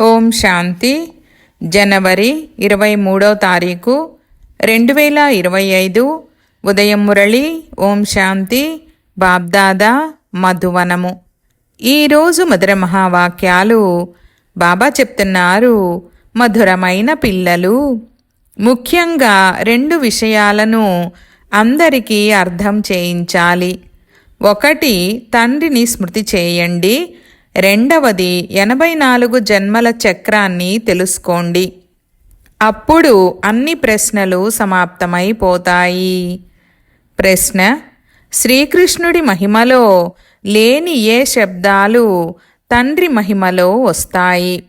ఓం శాంతి. జనవరి ఇరవై మూడో తారీఖు రెండు వేల ఇరవై ఐదు. ఉదయం మురళి ఓం శాంతి. బాబ్దాదా మధువనము. ఈరోజు మధుర మహావాక్యాలు బాబా చెప్తున్నారు. మధురమైన పిల్లలు. ముఖ్యంగా రెండు విషయాలను అందరికీ అర్థం చేయించాలి. ఒకటి తండ్రిని స్మృతి చేయండి. రెండవది ఎనభై నాలుగు జన్మల చక్రాన్ని తెలుసుకోండి. అప్పుడు అన్ని ప్రశ్నలు సమాప్తమైపోతాయి ప్రశ్న శ్రీకృష్ణుడి మహిమలో లేని ఏ శబ్దాలు తండ్రి మహిమలో వస్తాయి?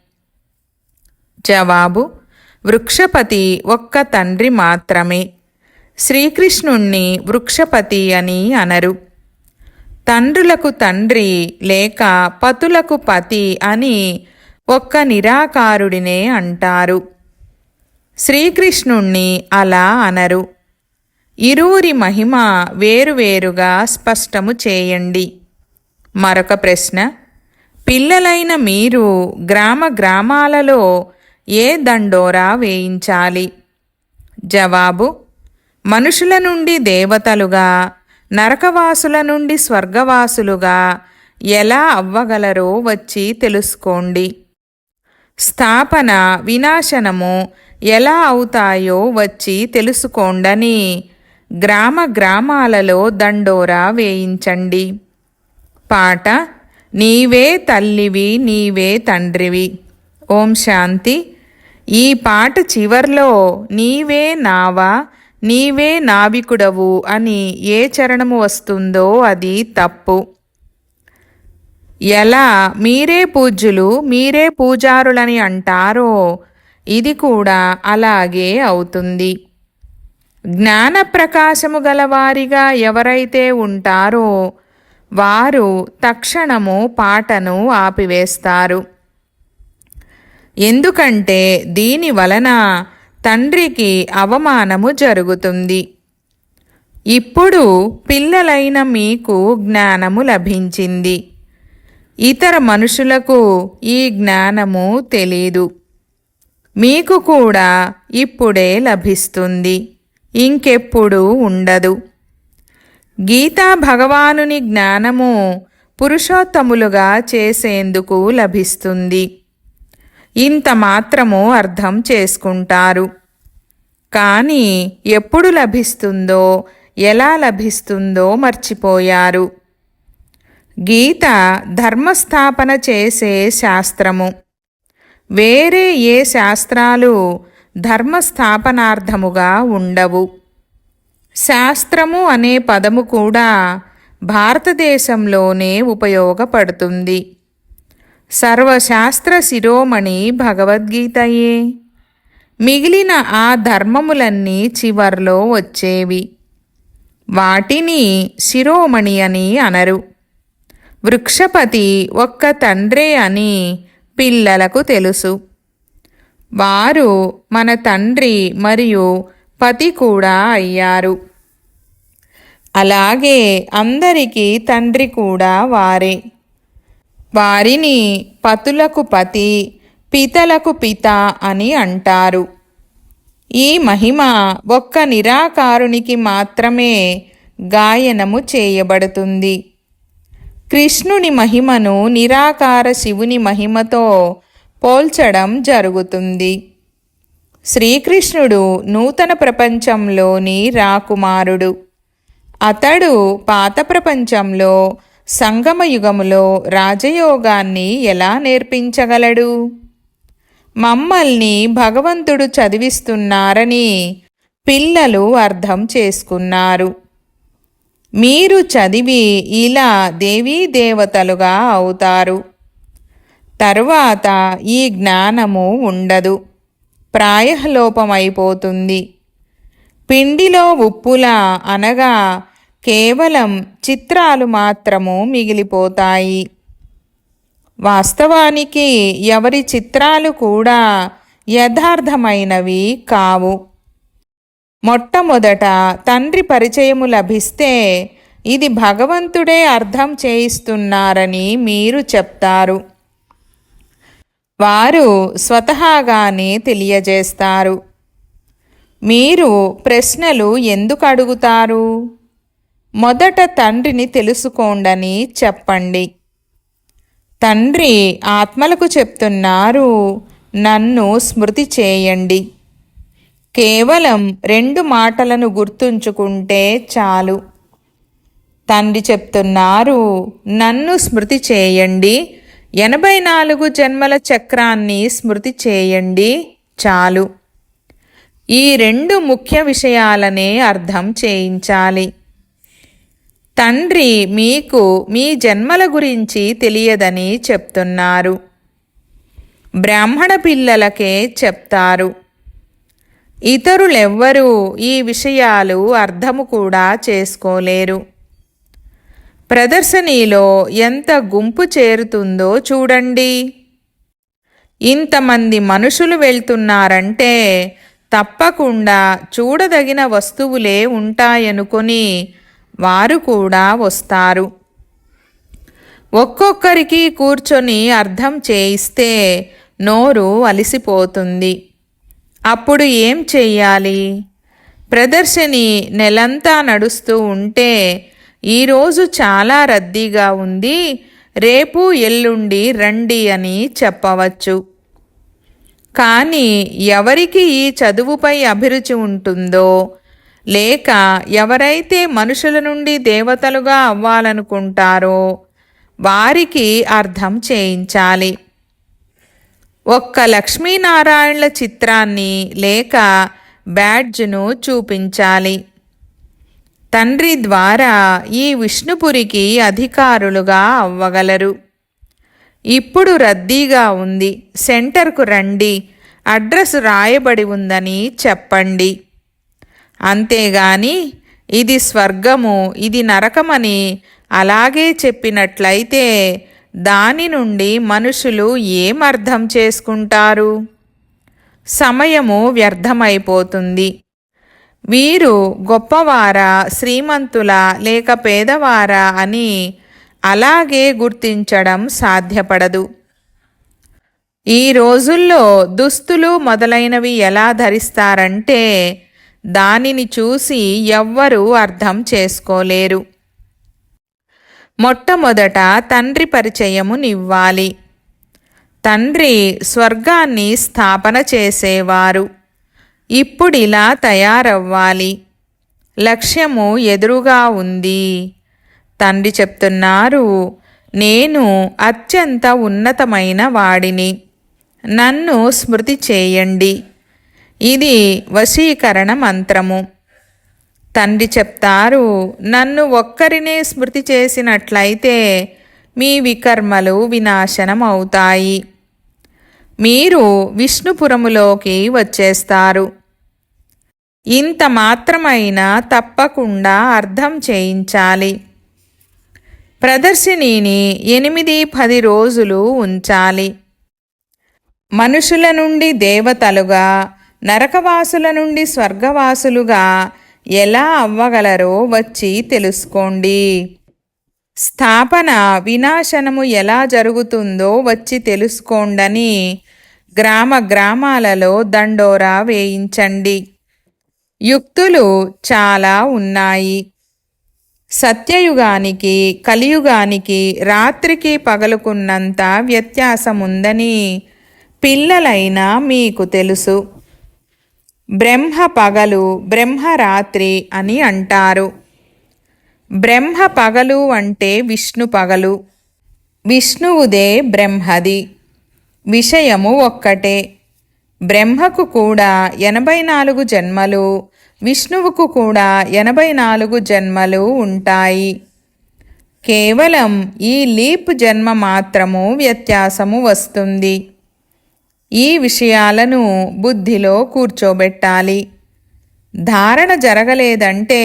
జవాబు వృక్షపతి ఒక్క తండ్రి మాత్రమే. శ్రీకృష్ణుణ్ణి వృక్షపతి అని అనరు. తండ్రులకు తండ్రి లేక పతులకు పతి అని ఒక్క నిరాకారుడినే అంటారు. శ్రీకృష్ణుణ్ణి అలా అనరు. ఇరువురి మహిమ వేరువేరుగా స్పష్టము చేయండి. మరొక ప్రశ్న. పిల్లలైన మీరు గ్రామ గ్రామాలలో ఏ దండోరా వేయించాలి? జవాబు. మనుషుల నుండి దేవతలుగా నరకవాసుల నుండి స్వర్గవాసులుగా ఎలా అవ్వగలరో వచ్చి తెలుసుకోండి. స్థాపన వినాశనము ఎలా అవుతాయో వచ్చి తెలుసుకోండని గ్రామ గ్రామాలలో దండోరా వేయించండి. పాట నీవే తల్లివి నీవే తండ్రివి. ఓం శాంతి. ఈ పాట చివర్లో నీవే నావా నీవే నావికుడవు అని ఏ చరణము వస్తుందో అది తప్పు. ఎలా మీరే పూజ్యులు మీరే పూజారులని అంటారో ఇది కూడా అలాగే అవుతుంది. జ్ఞాన ప్రకాశము గలవారిగా ఎవరైతే ఉంటారో వారు తక్షణము పాటను ఆపివేస్తారు. ఎందుకంటే దీని వలన తండ్రికి అవమానము జరుగుతుంది. ఇప్పుడు పిల్లలైన మీకు జ్ఞానము లభించింది. ఇతర మనుషులకు ఈ జ్ఞానము తెలీదు. మీకు కూడా ఇప్పుడే లభిస్తుంది. ఇంకెప్పుడు ఉండదు. గీతా భగవానుని జ్ఞానము పురుషోత్తములుగా చేసేందుకు లభిస్తుంది. ఇంత మాత్రము అర్థం చేసుకుంటారు. కానీ ఎప్పుడు లభిస్తుందో ఎలా లభిస్తుందో మర్చిపోయారు. గీత ధర్మస్థాపన చేసే శాస్త్రము. వేరే ఏ శాస్త్రాలు ధర్మస్థాపనార్థముగా ఉండవు. శాస్త్రము అనే పదము కూడా భారతదేశంలోనే ఉపయోగపడుతుంది. సర్వశాస్త్ర శిరోమణి భగవద్గీతయే. మిగిలిన ఆ ధర్మములన్నీ చివర్లో వచ్చేవి. వాటిని శిరోమణి అని అనరు. వృక్షపతి ఒక్క తండ్రే అని పిల్లలకు తెలుసు. వారు మన తండ్రి మరియు పతి కూడా అయ్యారు. అలాగే అందరికీ తండ్రి కూడా వారే. వారిని పతులకు పతి పితలకు పిత అని అంటారు. ఈ మహిమ ఒక్క నిరాకారునికి మాత్రమే గాయనము చేయబడుతుంది. కృష్ణుని మహిమను నిరాకార శివుని మహిమతో పోల్చడం జరుగుతుంది. శ్రీకృష్ణుడు నూతన ప్రపంచంలోని రాకుమారుడు. అతడు పాత ప్రపంచంలో సంగమయుగములో రాజయోగాన్ని ఎలా నేర్పించగలడు? మమ్మల్ని భగవంతుడు చదివిస్తున్నారని పిల్లలు అర్థం చేసుకున్నారు. మీరు చదివి ఇలా దేవీ దేవతలుగా అవుతారు. తరువాత ఈ జ్ఞానము ఉండదు. ప్రాయలోపమైపోతుంది. పిండిలో ఉప్పులా అనగా కేవలం చిత్రాలు మాత్రము మిగిలిపోతాయి. వాస్తవానికి ఎవరి చిత్రాలు కూడా యథార్థమైనవి కావు. మొట్టమొదట తండ్రి పరిచయము లభిస్తే ఇది భగవంతుడే అర్థం చేయిస్తున్నారని మీరు చెప్తారు. వారు స్వతహాగానే తెలియజేస్తారు. మీరు ప్రశ్నలు ఎందుకు అడుగుతారు? మొదట తండ్రిని తెలుసుకోండని చెప్పండి. తండ్రి ఆత్మలకు చెప్తున్నారు నన్ను స్మృతి చేయండి. కేవలం రెండు మాటలను గుర్తుంచుకుంటే చాలు. తండ్రి చెప్తున్నారు నన్ను స్మృతి చేయండి. ఎనభై నాలుగు జన్మల చక్రాన్ని స్మృతి చేయండి చాలు. ఈ రెండు ముఖ్య విషయాలనే అర్థం చేయించాలి. తండ్రి మీకు మీ జన్మల గురించి తెలియదని చెప్తున్నారు. బ్రాహ్మణ పిల్లలకే చెప్తారు. ఇతరులెవ్వరూ ఈ విషయాలు అర్థము కూడా చేసుకోలేరు. ప్రదర్శనీలో ఎంత గుంపు చేరుతుందో చూడండి. ఇంతమంది మనుషులు వెళ్తున్నారంటే తప్పకుండా చూడదగిన వస్తువులే ఉంటాయనుకొని వారు కూడా వస్తారు. ఒక్కొక్కరికి కూర్చొని అర్థం చేయిస్తే నోరు అలిసిపోతుంది. అప్పుడు ఏం చెయ్యాలి? ప్రదర్శని నెలంతా నడుస్తూ ఉంటే ఈరోజు చాలా రద్దీగా ఉంది. రేపు ఎల్లుండి రండి అని చెప్పవచ్చు. కానీ ఎవరికి ఈ చదువుపై అభిరుచి ఉంటుందో లేక ఎవరైతే మనుషుల నుండి దేవతలుగా అవ్వాలనుకుంటారో వారికి అర్థం చేయించాలి. ఒక్క లక్ష్మీనారాయణల చిత్రాన్ని లేక బ్యాడ్జ్ను చూపించాలి. తండ్రి ద్వారా ఈ విష్ణుపురికి అధికారులుగా అవ్వగలరు. ఇప్పుడు రద్దీగా ఉంది. సెంటర్కు రండి. అడ్రస్ రాయబడి ఉందని చెప్పండి. అంతేగాని ఇది స్వర్గము ఇది నరకమని అలాగే చెప్పినట్లయితే దాని నుండి మనుషులు ఏం అర్థం చేసుకుంటారు? సమయము వ్యర్థమైపోతుంది. వీరు గొప్పవారా శ్రీమంతుల లేక పేదవారా అని అలాగే గుర్తించడం సాధ్యపడదు. ఈ రోజుల్లో దుస్తులు మొదలైనవి ఎలా ధరిస్తారంటే దానిని చూసి ఎవ్వరూ అర్థం చేసుకోలేరు. మొట్టమొదట తండ్రి పరిచయము నివ్వాలి. తండ్రి స్వర్గాన్ని స్థాపన చేసేవారు. ఇప్పుడిలా తయారవ్వాలి. లక్ష్యము ఎదురుగా ఉంది. తండ్రి చెప్తున్నారు నేను అత్యంత ఉన్నతమైన వాడిని. నన్ను స్మృతి చేయండి. ఇది వశీకరణ మంత్రము. తండ్రి చెప్తారు నన్ను ఒక్కరినే స్మృతి చేసినట్లయితే మీ వికర్మలు వినాశనం అవుతాయి మీరు విష్ణుపురములోకి వచ్చేస్తారు. ఇంత మాత్రమైనా తప్పకుండా అర్థం చేయించాలి. ప్రదర్శినిని ఎనిమిది పది రోజులు ఉంచాలి. మనుషుల నుండి దేవతలుగా నరకవాసుల నుండి స్వర్గవాసులుగా ఎలా అవ్వగలరో వచ్చి తెలుసుకోండి. స్థాపన వినాశనము ఎలా జరుగుతుందో వచ్చి తెలుసుకోండని గ్రామ గ్రామాలలో దండోరా వేయించండి. యుక్తులు చాలా ఉన్నాయి. సత్యయుగానికి కలియుగానికి రాత్రికి పగలుకున్నంత వ్యత్యాసముందని పిల్లలైనా మీకు తెలుసు. బ్రహ్మ పగలు బ్రహ్మ రాత్రి అని అంటారు. బ్రహ్మ పగలు అంటే విష్ణు పగలు. విష్ణువుదే బ్రహ్మది. విషయము ఒక్కటే. బ్రహ్మకు కూడా ఎనభై నాలుగు జన్మలు విష్ణువుకు కూడా ఎనభై నాలుగు జన్మలు ఉంటాయి. కేవలం ఈ లీప్ జన్మ మాత్రము వ్యత్యాసము వస్తుంది. ఈ విషయాలను బుద్ధిలో కూర్చోబెట్టాలి. ధారణ జరగలేదంటే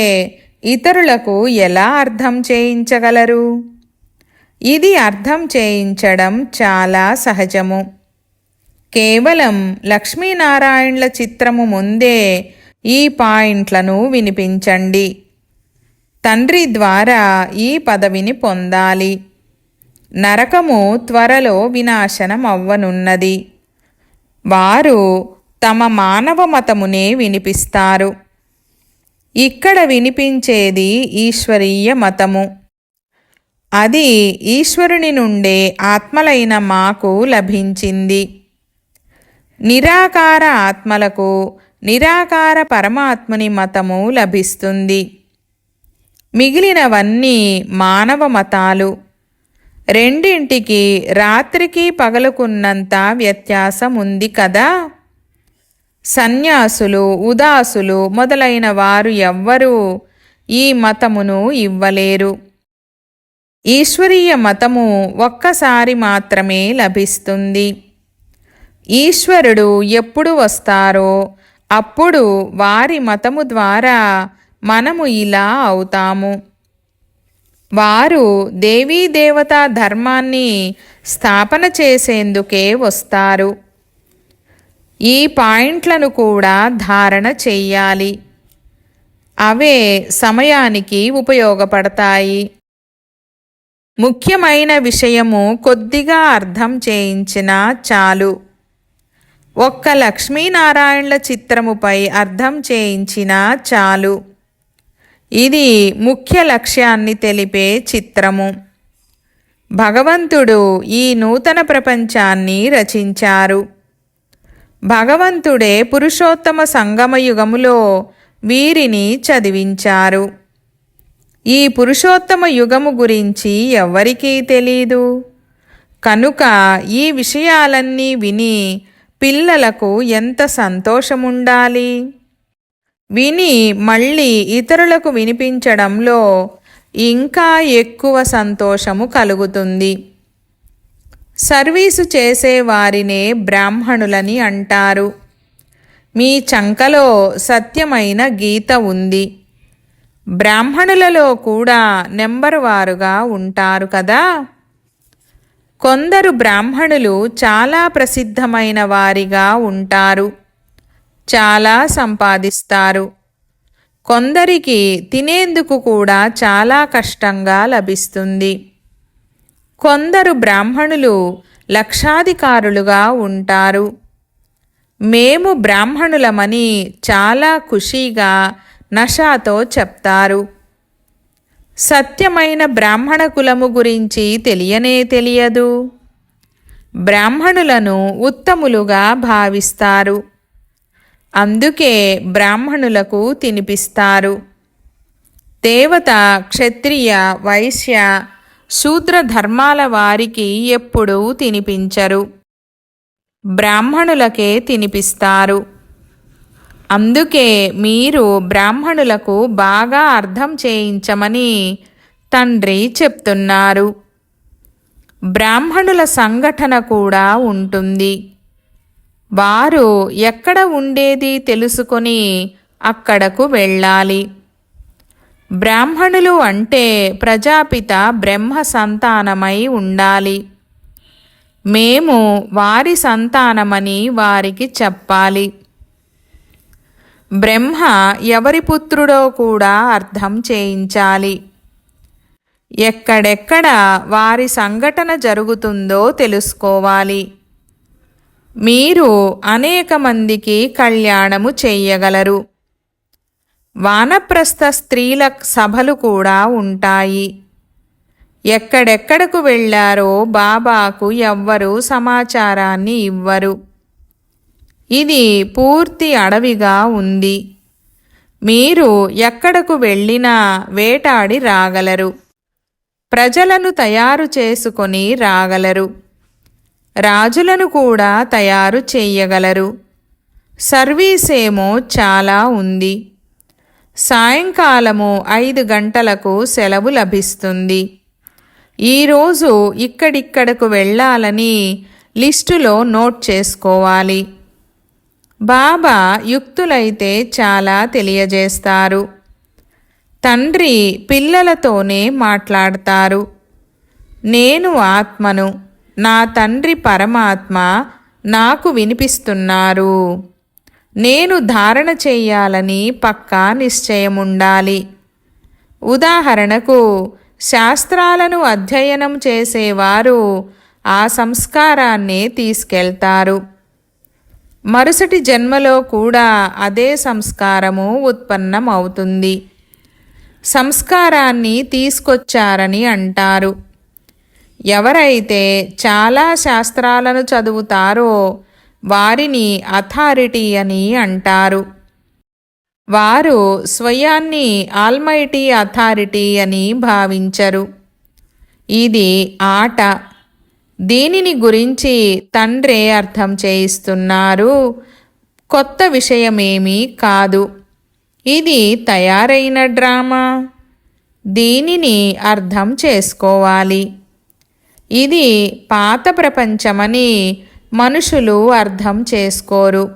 ఇతరులకు ఎలా అర్థం చేయించగలరు? ఇది అర్థం చేయించడం చాలా సహజము. కేవలం లక్ష్మీనారాయణల చిత్రము ముందే ఈ పాయింట్లను వినిపించండి. తండ్రి ద్వారా ఈ పదవిని పొందాలి. నరకము త్వరలో వినాశనం అవ్వనున్నది వారు తమ మానవ మతమునే వినిపిస్తారు. ఇక్కడ వినిపించేది ఈశ్వరీయ మతము. అది ఈశ్వరుని నుండే ఆత్మలైన మాకు లభించింది. నిరాకార ఆత్మలకు నిరాకార పరమాత్ముని మతము లభిస్తుంది. మిగిలినవన్నీ మానవ మతాలు. రెండింటికి రాత్రికి పగలుకున్నంత వ్యత్యాసం ఉంది కదా. సన్యాసులు ఉదాసులు మొదలైన వారు ఎవ్వరూ ఈ మతమును ఇవ్వలేరు. ఈశ్వరీయ మతము ఒక్కసారి మాత్రమే లభిస్తుంది. ఈశ్వరుడు ఎప్పుడు వస్తారో అప్పుడు వారి మతము ద్వారా మనము ఇలా అవుతాము. వారు దేవీ దేవతా ధర్మాన్ని స్థాపన చేసేందుకే వస్తారు. ఈ పాయింట్లను కూడా ధారణ చెయ్యాలి. అవే సమయానికి ఉపయోగపడతాయి. ముఖ్యమైన విషయము కొద్దిగా అర్థం చేయించినా చాలు. ఒక్క లక్ష్మీనారాయణల చిత్రముపై అర్థం చేయించినా చాలు. ఇది ముఖ్య లక్ష్యాన్ని తెలిపే చిత్రము. భగవంతుడు ఈ నూతన ప్రపంచాన్ని రచించారు. భగవంతుడే పురుషోత్తమ సంగమయుగములో వీరిని చదివించారు. ఈ పురుషోత్తమ యుగము గురించి ఎవ్వరికీ తెలీదు. కనుక ఈ విషయాలన్నీ విని పిల్లలకు ఎంత సంతోషముండాలి? విని మళ్ళీ ఇతరులకు వినిపించడంలో ఇంకా ఎక్కువ సంతోషము కలుగుతుంది. సర్వీసు చేసేవారినే బ్రాహ్మణులని అంటారు. మీ చంకలో సత్యమైన గీత ఉంది. బ్రాహ్మణులలో కూడా నెంబర్ వారుగా ఉంటారు కదా? కొందరు బ్రాహ్మణులు చాలా ప్రసిద్ధమైన వారిగా ఉంటారు. చాలా సంపాదిస్తారు. కొందరికి తినేందుకు కూడా చాలా కష్టంగా లభిస్తుంది. కొందరు బ్రాహ్మణులు లక్షాధికారులుగా ఉంటారు. మేము బ్రాహ్మణులమని చాలా ఖుషీగా నషాతో చెప్తారు. సత్యమైన బ్రాహ్మణ కులము గురించి తెలియనే తెలియదు. బ్రాహ్మణులను ఉత్తములుగా భావిస్తారు. అందుకే బ్రాహ్మణులకు తినిపిస్తారు. దేవత క్షత్రియ వైశ్య శూద్ర ధర్మాల వారికి ఎప్పుడూ తినిపించరు. బ్రాహ్మణులకే తినిపిస్తారు. అందుకే మీరు బ్రాహ్మణులకు బాగా అర్థం చేయించమని తండ్రి చెప్తున్నారు. బ్రాహ్మణుల సంఘటన కూడా ఉంటుంది. వారు ఎక్కడ ఉండేది తెలుసుకొని అక్కడకు వెళ్ళాలి. బ్రాహ్మణులు అంటే ప్రజాపిత బ్రహ్మ సంతానమై ఉండాలి. మేము వారి సంతానమని వారికి చెప్పాలి. బ్రహ్మ ఎవరి పుత్రుడో కూడా అర్థం చేయించాలి. ఎక్కడెక్కడ వారి సంఘటన జరుగుతుందో తెలుసుకోవాలి. మీరు అనేక మందికి కళ్యాణము చెయ్యగలరు. వానప్రస్థ స్త్రీల సభలు కూడా ఉంటాయి. ఎక్కడెక్కడకు వెళ్ళారో బాబాకు ఎవ్వరూ సమాచారాన్ని ఇవ్వరు. ఇది పూర్తి అడవిగా ఉంది. మీరు ఎక్కడకు వెళ్ళినా వేటాడి రాగలరు. ప్రజలను తయారు చేసుకొని రాగలరు. రాజులను కూడా తయారు చేయగలరు. సర్వీసేమో చాలా ఉంది. సాయంకాలము ఐదు గంటలకు సెలవు లభిస్తుంది. ఈరోజు ఇక్కడిక్కడకు వెళ్ళాలని లిస్టులో నోట్ చేసుకోవాలి. బాబా యుక్తులైతే చాలా తెలియజేస్తారు. తండ్రి పిల్లలతోనే మాట్లాడతారు. నేను ఆత్మను. నా తండ్రి పరమాత్మ నాకు వినిపిస్తున్నారు. నేను ధారణ చెయ్యాలని పక్కా నిశ్చయముండాలి. ఉదాహరణకు శాస్త్రాలను అధ్యయనం చేసేవారు ఆ సంస్కారాన్ని తీసుకెళ్తారు. మరుసటి జన్మలో కూడా అదే సంస్కారము ఉత్పన్నమవుతుంది. సంస్కారాన్ని తీసుకొచ్చారని అంటారు. ఎవరైతే చాలా శాస్త్రాలను చదువుతారో వారిని అథారిటీ అని అంటారు. వారు స్వయాన్ని ఆల్మైటీ అథారిటీ అని భావించరు. ఇది ఆట. దీనిని గురించి తండ్రే అర్థం చేయిస్తున్నారు. కొత్త విషయమేమీ కాదు. ఇది తయారైన డ్రామా. దీనిని అర్థం చేసుకోవాలి. ఇది పాత ప్రపంచమని మనుషులు అర్థం చేసుకోరు.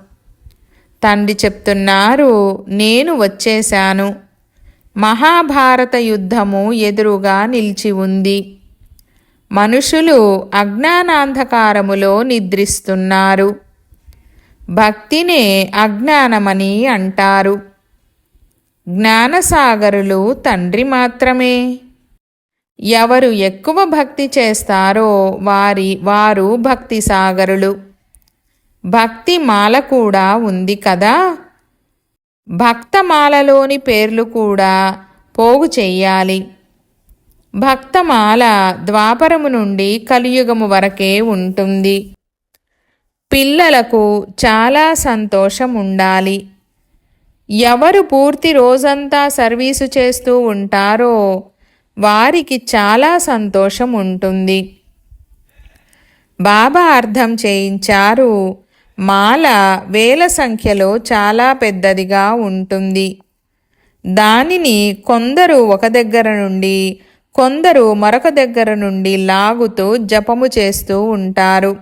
తండ్రి చెప్తున్నారు నేను వచ్చేశాను. మహాభారత యుద్ధము ఎదురుగా నిలిచి ఉంది. మనుషులు అజ్ఞానాంధకారములో నిద్రిస్తున్నారు. భక్తినే అజ్ఞానమని అంటారు. జ్ఞానసాగరులు తండ్రి మాత్రమే. ఎవరు ఎక్కువ భక్తి చేస్తారో వారి వారు భక్తి సాగరులు. భక్తి మాల కూడా ఉంది కదా? భక్తమాలలోని పేర్లు కూడా పోగు చెయ్యాలి. భక్తమాల ద్వాపరము నుండి కలియుగము వరకే ఉంటుంది. పిల్లలకు చాలా సంతోషం ఉండాలి. ఎవరు పూర్తి రోజంతా సర్వీసు చేస్తూ ఉంటారో వారికి చాలా సంతోషం ఉంటుంది. బాబా అర్థం చేయించారు. మాల వేల సంఖ్యలో చాలా పెద్దదిగా ఉంటుంది. దానిని కొందరు ఒక దగ్గర నుండి కొందరు మరొక దగ్గర నుండి లాగుతూ జపము చేస్తూ ఉంటారు.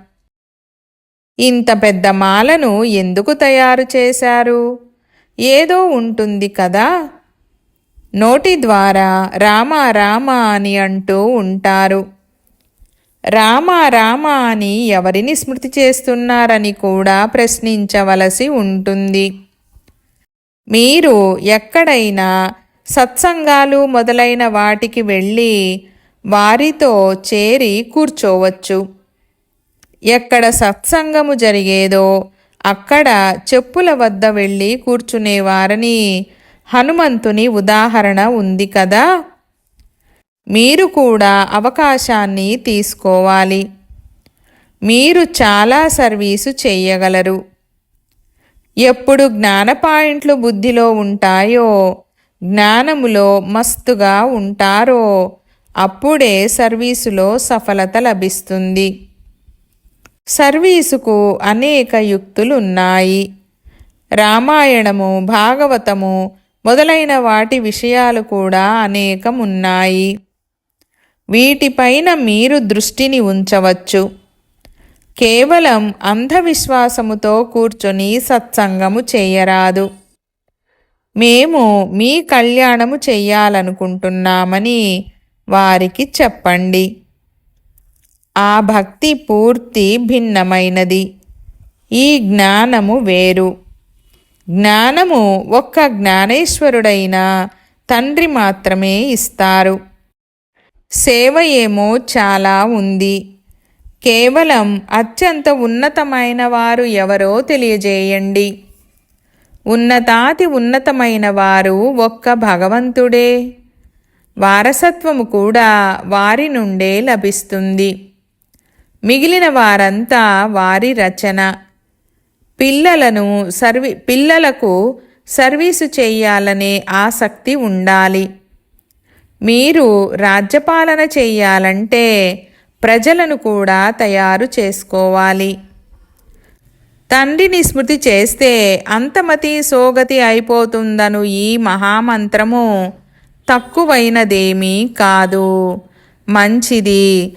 ఇంత పెద్ద మాలను ఎందుకు తయారు చేశారు? ఏదో ఉంటుంది కదా. నోటి ద్వారా రామ రామ అని అంటూ ఉంటారు. రామ రామ అని ఎవరిని స్మృతి చేస్తున్నారని కూడా ప్రశ్నించవలసి ఉంటుంది. మీరు ఎక్కడైనా సత్సంగాలు మొదలైన వాటికి వెళ్ళి వారితో చేరి కూర్చోవచ్చు. ఎక్కడ సత్సంగము జరిగేదో అక్కడ చెప్పుల వద్ద వెళ్ళి కూర్చునేవారని హనుమంతుని ఉదాహరణ ఉంది కదా. మీరు కూడా అవకాశాన్ని తీసుకోవాలి. మీరు చాలా సర్వీసు చేయగలరు. ఎప్పుడు జ్ఞాన పాయింట్లు బుద్ధిలో ఉంటాయో జ్ఞానములో మస్తుగా ఉంటారో అప్పుడే సర్వీసులో సఫలత లభిస్తుంది. సర్వీసుకు అనేక యుక్తులు ఉన్నాయి రామాయణము భాగవతము మొదలైన వాటి విషయాలు కూడా అనేకం ఉన్నాయి వీటిపైన మీరు దృష్టిని ఉంచవచ్చు. కేవలం అంధవిశ్వాసముతో కూర్చొని సత్సంగము చేయరాదు. మేము మీ కళ్యాణము చెయ్యాలనుకుంటున్నామని వారికి చెప్పండి. ఆ భక్తి పూర్తి భిన్నమైనది. ఈ జ్ఞానము వేరు. జ్ఞానము ఒక్క జ్ఞానేశ్వరుడైన తండ్రి మాత్రమే ఇస్తారు. సేవ ఏమో చాలా ఉంది. కేవలం అత్యంత ఉన్నతమైన వారు ఎవరో తెలియజేయండి. ఉన్నతాతి ఉన్నతమైన వారు ఒక్క భగవంతుడే. వారసత్వము కూడా వారి నుండే లభిస్తుంది. మిగిలిన వారంతా వారి రచన. పిల్లలను సర్వీ పిల్లలకు సర్వీసు చేయాలనే ఆసక్తి ఉండాలి. మీరు రాజ్యపాలన చేయాలంటే ప్రజలను కూడా తయారు చేసుకోవాలి. తండ్రిని స్మృతి చేస్తే అంతమతి సోగతి అయిపోతుందను ఈ మహామంత్రము తక్కువైనదేమీ కాదు. మంచిది.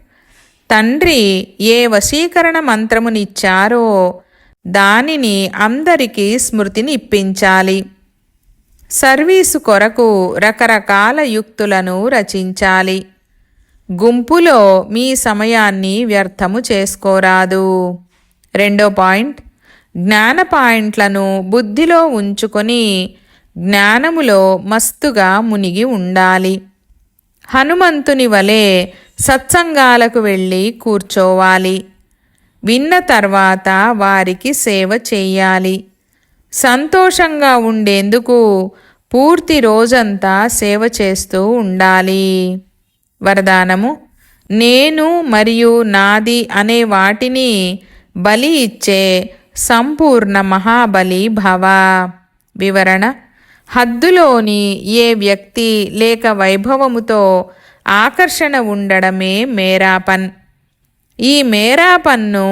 తండ్రి ఏ వశీకరణ మంత్రమునిచ్చారో దానిని అందరికీ స్మృతిని ఇప్పించాలి సర్వీసు కొరకు రకరకాల యుక్తులను రచించాలి. గుంపులో మీ సమయాన్ని వ్యర్థము చేసుకోరాదు. రెండో పాయింట్ జ్ఞాన పాయింట్లను బుద్ధిలో ఉంచుకొని జ్ఞానములో మస్తుగా మునిగి ఉండాలి. హనుమంతుని వలె సత్సంగాలకు వెళ్ళి కూర్చోవాలి. విన్న తర్వాత వారికి సేవ చేయాలి. సంతోషంగా ఉండేందుకు పూర్తి రోజంతా సేవ చేస్తూ ఉండాలి. వరదానము నేను మరియు నాది అనే వాటిని బలి ఇచ్చే సంపూర్ణ మహాబలి భవ. వివరణ హద్దులోని ఏ వ్యక్తి లేక వైభవముతో ఆకర్షణ ఉండడమే మేరాపన్. ఈ మేరాపన్ను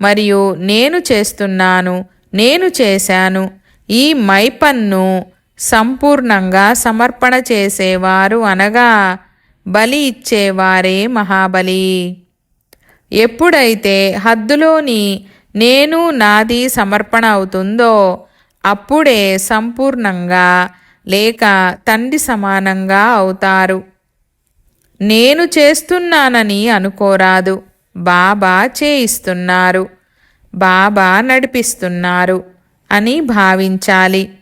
మరియు నేను చేస్తున్నాను నేను చేశాను ఈ మైపన్ను సంపూర్ణంగా సమర్పణ చేసేవారు అనగా బలి ఇచ్చేవారే మహాబలి. ఎప్పుడైతే హద్దులోని నేను నాది సమర్పణ అవుతుందో అప్పుడే సంపూర్ణంగా లేక తండ్రి సమానంగా అవుతారు. నేను చేస్తున్నానని అనుకోరాదు. బాబా చేయిస్తున్నారు. బాబా నడిపిస్తున్నారు అని భావించాలి.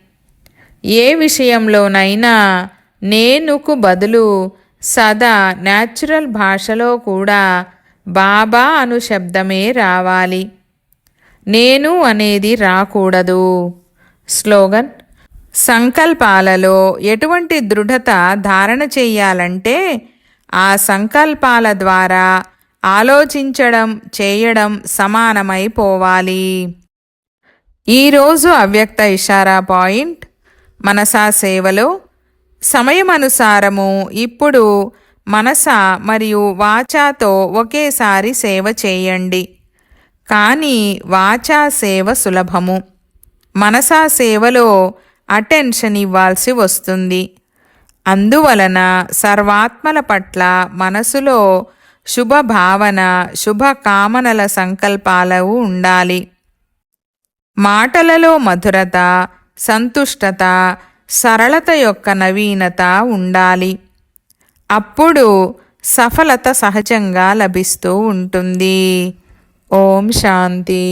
ఏ విషయంలోనైనా నేనుకు బదులు సదా న్యాచురల్ భాషలో కూడా బాబా అను శబ్దమే రావాలి. నేను అనేది రాకూడదు. స్లోగన్. సంకల్పాలలో ఎటువంటి దృఢత ధారణ చేయాలంటే ఆ సంకల్పాల ద్వారా ఆలోచించడం చేయడం సమానమైపోవాలి. ఈరోజు అవ్యక్త ఇషారా పాయింట్ మనసా సేవలో సమయమనుసారము ఇప్పుడు మనస మరియు వాచాతో ఒకేసారి సేవ చేయండి. కానీ వాచా సేవ సులభము. మనసా సేవలో అటెన్షన్ ఇవ్వాల్సి వస్తుంది. అందువలన సర్వాత్మల పట్ల మనసులో శుభ భావన శుభకామనల సంకల్పాలు ఉండాలి. మాటలలో మధురత సంతుష్టత సరళత యొక్క నవీనత ఉండాలి. అప్పుడు సఫలత సహజంగా లభిస్తూ ఉంటుంది. ఓం శాంతి.